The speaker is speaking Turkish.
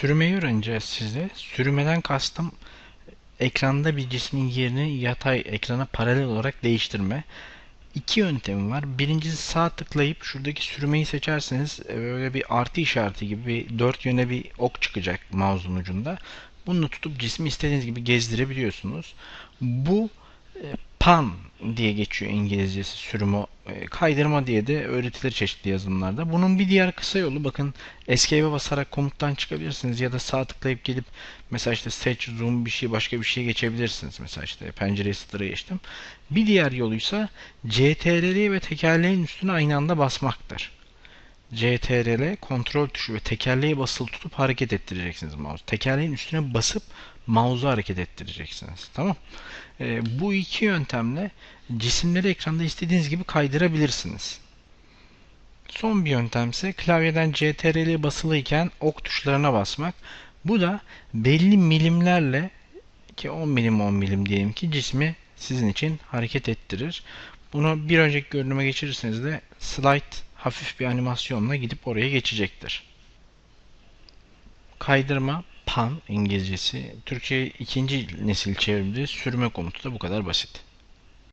Sürmeyi öğreneceğiz size. Sürmeden kastım ekranda bir cismin yerini yatay ekrana paralel olarak değiştirme. İki yöntemi var. Birincisi sağ tıklayıp şuradaki sürmeyi seçerseniz e, böyle bir artı işareti gibi bir dört yöne bir ok çıkacak mouse'un ucunda. Bunu tutup cismi istediğiniz gibi gezdirebiliyorsunuz. Bu e, pan diye geçiyor İngilizcesi sürümü e, kaydırma diye de öğretilir çeşitli yazılımlarda. Bunun bir diğer kısa yolu bakın Escape'e basarak komuttan çıkabilirsiniz ya da sağ tıklayıp gelip mesela işte search, zoom bir şey başka bir şeye geçebilirsiniz. Mesela işte pencereyi sıtıra geçtim. Bir diğer yoluysa CTRL ve tekerleğin üstüne aynı anda basmaktır. CTRL kontrol tuşu ve tekerleği basılı tutup hareket ettireceksiniz mouse. Tekerleğin üstüne basıp mouse'u hareket ettireceksiniz. Tamam. E, bu iki yöntemle cisimleri ekranda istediğiniz gibi kaydırabilirsiniz. Son bir yöntem ise klavyeden CTRL basılıyken ok tuşlarına basmak. Bu da belli milimlerle ki 10 milim 10 milim diyelim ki cismi sizin için hareket ettirir. Bunu bir önceki görünüme geçirirseniz de slide hafif bir animasyonla gidip oraya geçecektir. Kaydırma pan İngilizcesi. Türkçe ikinci nesil çevirdi. Sürme komutu da bu kadar basit.